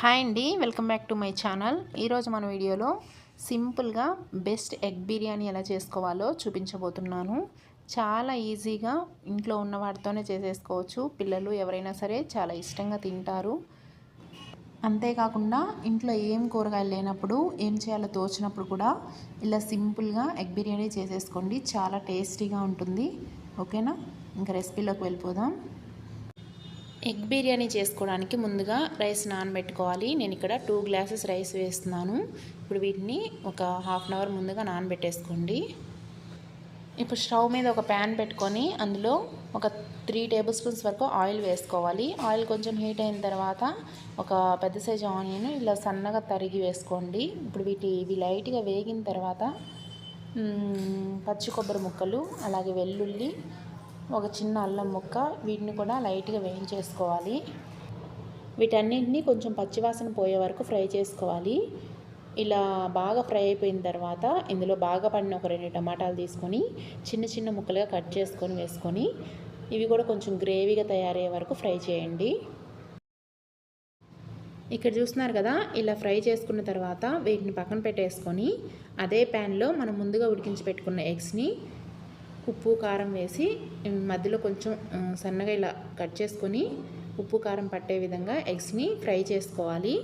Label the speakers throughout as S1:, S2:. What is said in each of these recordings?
S1: Hi అండి welcome back to my channel. ఈరోజు మన వీడియోలో సింపుల్గా బెస్ట్ ఎగ్ బిర్యానీ ఎలా చేసుకోవాలో చూపించబోతున్నాను. చాలా ఈజీగా ఇంట్లో ఉన్న వాటితోనే చేసేసుకోవచ్చు. పిల్లలు ఎవరైనా సరే చాలా ఇష్టంగా తింటారు. అంతేకాకుండా ఇంట్లో ఏం కూరగాయలు లేనప్పుడు ఏం చేయాలో తోచినప్పుడు కూడా ఇలా సింపుల్గా ఎగ్ బిర్యానీ చేసేసుకోండి. చాలా టేస్టీగా ఉంటుంది. ఓకేనా? ఇంకా రెసిపీలోకి వెళ్ళిపోదాం. ఎగ్ బిర్యానీ చేసుకోవడానికి ముందుగా రైస్ నానబెట్టుకోవాలి. నేను ఇక్కడ టూ గ్లాసెస్ రైస్ వేస్తున్నాను. ఇప్పుడు వీటిని ఒక హాఫ్ అన్ అవర్ ముందుగా నానబెట్టేసుకోండి. ఇప్పుడు స్టవ్ మీద ఒక ప్యాన్ పెట్టుకొని అందులో ఒక త్రీ టేబుల్ స్పూన్స్ వరకు ఆయిల్ వేసుకోవాలి. ఆయిల్ కొంచెం హీట్ అయిన తర్వాత ఒక పెద్ద సైజు ఆనియన్ ఇలా సన్నగా తరిగి వేసుకోండి. ఇప్పుడు వీటి ఇవి లైట్గా వేగిన తర్వాత పచ్చి కొబ్బరి ముక్కలు అలాగే వెల్లుల్లి ఒక చిన్న అల్లం ముక్క వీటిని కూడా లైట్గా వేయించేసుకోవాలి. వీటన్నింటినీ కొంచెం పచ్చివాసన పోయే వరకు ఫ్రై చేసుకోవాలి. ఇలా బాగా ఫ్రై అయిపోయిన తర్వాత ఇందులో బాగా పడిన ఒక రెండు టమాటాలు తీసుకొని చిన్న చిన్న ముక్కలుగా కట్ చేసుకొని వేసుకొని ఇవి కూడా కొంచెం గ్రేవీగా తయారయ్యే వరకు ఫ్రై చేయండి. ఇక్కడ చూస్తున్నారు కదా ఇలా ఫ్రై చేసుకున్న తర్వాత వీటిని పక్కన పెట్టేసుకొని అదే ప్యాన్లో మనం ముందుగా ఉడికించి పెట్టుకున్న ఎగ్స్ని ఉప్పు కారం వేసి మధ్యలో కొంచెం సన్నగా ఇలా కట్ చేసుకొని ఉప్పు కారం పట్టే విధంగా ఎగ్స్ని ఫ్రై చేసుకోవాలి.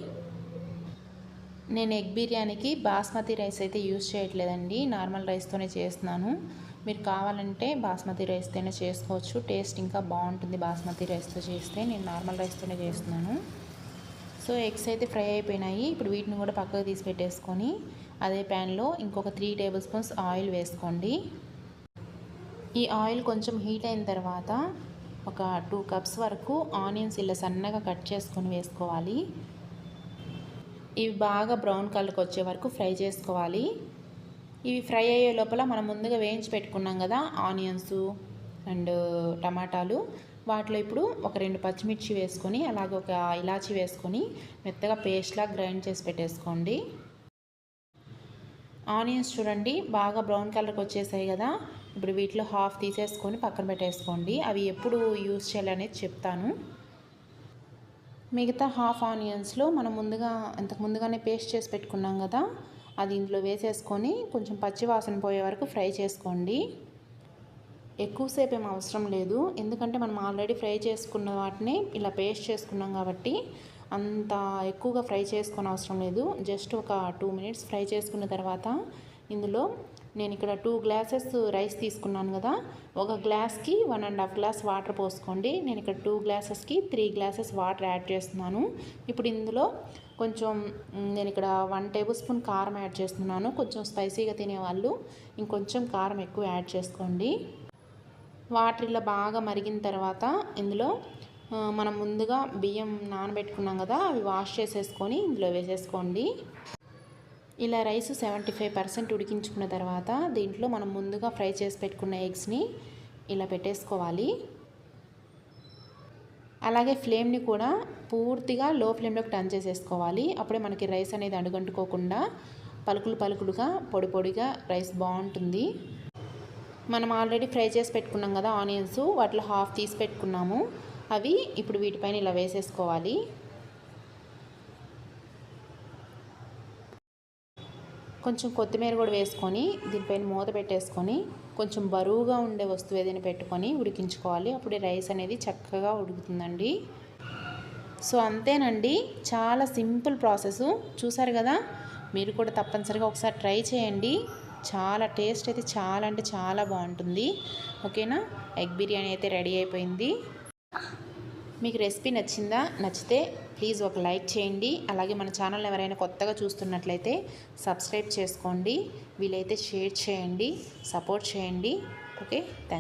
S1: నేను ఎగ్ బిర్యానీకి బాస్మతి రైస్ అయితే యూజ్ చేయట్లేదండి. నార్మల్ రైస్తోనే చేస్తున్నాను. మీరు కావాలంటే బాస్మతి రైస్తోనే చేసుకోవచ్చు. టేస్ట్ ఇంకా బాగుంటుంది బాస్మతి రైస్తో చేస్తే. నేను నార్మల్ రైస్తోనే చేస్తున్నాను. సో ఎగ్స్ అయితే ఫ్రై అయిపోయినాయి. ఇప్పుడు వీటిని కూడా పక్కకు తీసి పెట్టేసుకొని అదే ప్యాన్లో ఇంకొక త్రీ టేబుల్ స్పూన్స్ ఆయిల్ వేసుకోండి. ఈ ఆయిల్ కొంచెం హీట్ అయిన తర్వాత ఒక టూ కప్స్ వరకు ఆనియన్స్ ఇలా సన్నగా కట్ చేసుకొని వేసుకోవాలి. ఇవి బాగా బ్రౌన్ కలర్కి వచ్చే వరకు ఫ్రై చేసుకోవాలి. ఇవి ఫ్రై అయ్యే లోపల మనం ముందుగా వేయించి పెట్టుకున్నాం కదా ఆనియన్స్ అండ్ టమాటాలు. వాటిలో ఇప్పుడు ఒక రెండు పచ్చిమిర్చి వేసుకొని అలాగే ఒక ఇలాచి వేసుకొని మెత్తగా పేస్ట్లా గ్రైండ్ చేసి పెట్టేసుకోండి. ఆనియన్స్ చూడండి బాగా బ్రౌన్ కలర్కి వచ్చేసాయి కదా. ఇప్పుడు వీటిలో హాఫ్ తీసేసుకొని పక్కన పెట్టేసుకోండి. అవి ఎప్పుడు యూజ్ చేయాలనేది చెప్తాను. మిగతా హాఫ్ ఆనియన్స్లో మనం ముందుగా ఇంతకు ముందుగానే పేస్ట్ చేసి పెట్టుకున్నాం కదా అది ఇంట్లో వేసేసుకొని కొంచెం పచ్చి వాసన పోయే వరకు ఫ్రై చేసుకోండి. ఎక్కువసేపు ఏం అవసరం లేదు. ఎందుకంటే మనం ఆల్రెడీ ఫ్రై చేసుకున్న వాటిని ఇలా పేస్ట్ చేసుకున్నాం కాబట్టి అంత ఎక్కువగా ఫ్రై చేసుకొని అవసరం లేదు. జస్ట్ ఒక టూ మినిట్స్ ఫ్రై చేసుకున్న తర్వాత ఇందులో నేను ఇక్కడ టూ గ్లాసెస్ రైస్ తీసుకున్నాను కదా. ఒక గ్లాస్కి one and half glass water పోసుకోండి. నేను ఇక్కడ టూ గ్లాసెస్కి త్రీ గ్లాసెస్ వాటర్ యాడ్ చేస్తున్నాను. ఇప్పుడు ఇందులో కొంచెం నేను ఇక్కడ వన్ టేబుల్ స్పూన్ కారం యాడ్ చేస్తున్నాను. కొంచెం స్పైసీగా తినేవాళ్ళు ఇంకొంచెం కారం ఎక్కువ యాడ్ చేసుకోండి. వాటర్ ఇలా బాగా మరిగిన తర్వాత ఇందులో మనం ముందుగా బియ్యం నానబెట్టుకున్నాం కదా అవి వాష్ చేసేసుకొని ఇందులో వేసేసుకోండి. ఇలా రైస్ సెవెంటీ ఫైవ్ పర్సెంట్ ఉడికించుకున్న తర్వాత దీంట్లో మనం ముందుగా ఫ్రై చేసి పెట్టుకున్న ఎగ్స్ని ఇలా పెట్టేసుకోవాలి. అలాగే ఫ్లేమ్ని కూడా పూర్తిగా లో ఫ్లేమ్లోకి టర్న్ చేసేసుకోవాలి. అప్పుడే మనకి రైస్ అనేది అడుగంటుకోకుండా పలుకులు పలుకులుగా పొడి పొడిగా రైస్ బాగుంటుంది. మనం ఆల్రెడీ ఫ్రై చేసి పెట్టుకున్నాం కదా ఆనియన్స్ వాటిలో హాఫ్ తీసి పెట్టుకున్నాము. అవి ఇప్పుడు వీటిపైన ఇలా వేసేసుకోవాలి. కొంచెం కొత్తిమీర కూడా వేసుకొని దీనిపైన మూత పెట్టేసుకొని కొంచెం బరువుగా ఉండే వస్తువు ఏదైనా పెట్టుకొని ఉడికించుకోవాలి. అప్పుడు రైస్ అనేది చక్కగా ఉడుకుతుందండి. సో అంతేనండి. చాలా సింపుల్ ప్రాసెస్. చూసారు కదా? మీరు కూడా తప్పనిసరిగా ఒకసారి ట్రై చేయండి. చాలా టేస్ట్ అయితే చాలా అంటే చాలా బాగుంటుంది. ఓకేనా? ఎగ్ బిర్యానీ అయితే రెడీ అయిపోయింది. మీకు రెసిపీ నచ్చిందా నచ్చితే ప్లీజ్ ఒక లైక్ చేయండి. అలాగే మన ఛానల్ ఎవరైనా కొత్తగా చూస్తున్నట్లయితే సబ్స్క్రైబ్ చేసుకోండి. వీలైతే షేర్ చేయండి సపోర్ట్ చేయండి. Okay thank